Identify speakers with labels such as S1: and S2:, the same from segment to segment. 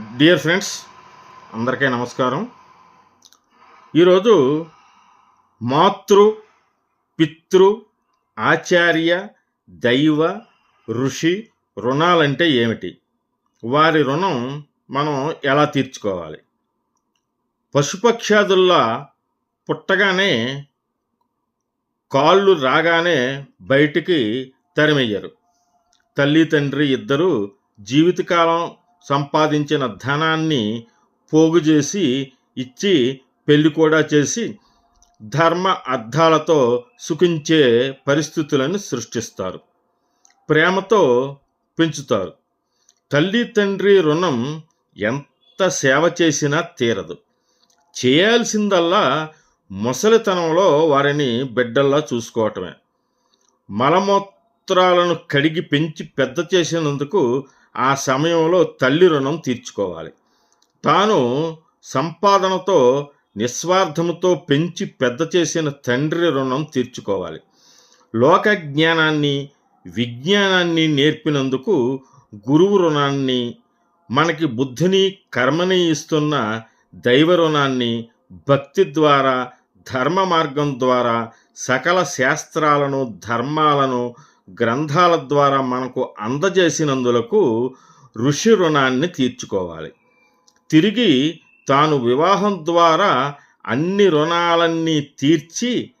S1: Dear friends అందరికీ నమస్కారం. ఈరోజు మాతృ పితృ ఆచార్య దైవ ఋషి రుణాలంటే ఏమిటి? వారి రుణం మనం ఎలా తీర్చుకోవాలి? పశుపక్షాదుల్లా పుట్టగానే కాళ్ళు రాగానే బయటికి తరిమెయ్యరు తల్లి తండ్రి ఇద్దరు జీవితకాలం సంపాదించిన ధనాన్ని పోగు చేసి ఇచ్చి పెళ్ళి కూడా చేసి ధర్మ అర్థాలతో సుఖించే పరిస్థితులను సృష్టిస్తారు. ప్రేమతో పెంచుతారు. తల్లి తండ్రి రుణం ఎంత సేవ చేసినా తీరదు. చేయాల్సిందల్లా ముసలితనంలో వారిని బిడ్డల్లా చూసుకోవటమే. మలమూత్రాలను కడిగి పెంచి పెద్ద చేసినందుకు ఆ సమయంలో తల్లి రుణం తీర్చుకోవాలి. తాను సంపాదనతో నిస్వార్థముతో పెంచి పెద్ద చేసిన తండ్రి రుణం తీర్చుకోవాలి. లోక జ్ఞానాన్ని విజ్ఞానాన్ని నేర్పినందుకు గురువు రుణాన్ని మనకి బుద్ధిని కర్మని ఇస్తున్న దైవ రుణాన్ని భక్తి ద్వారా ధర్మ మార్గం ద్వారా సకల శాస్త్రాలను ధర్మాలను గ్రంథాల ద్వారా మనకు అందజేసినందులకు ఋషి రుణాన్ని తీర్చుకోవాలి. తిరిగి తాను వివాహం ద్వారా అన్ని రుణాలన్నీ తీర్చి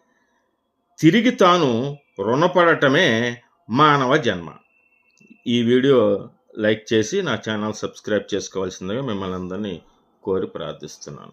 S1: తిరిగి తాను రుణపడటమే మానవ జన్మ. ఈ వీడియో లైక్ చేసి నా ఛానల్ సబ్స్క్రైబ్ చేసుకోవాల్సిందిగా మిమ్మల్ని అందరినీ కోరి ప్రార్థిస్తున్నాను.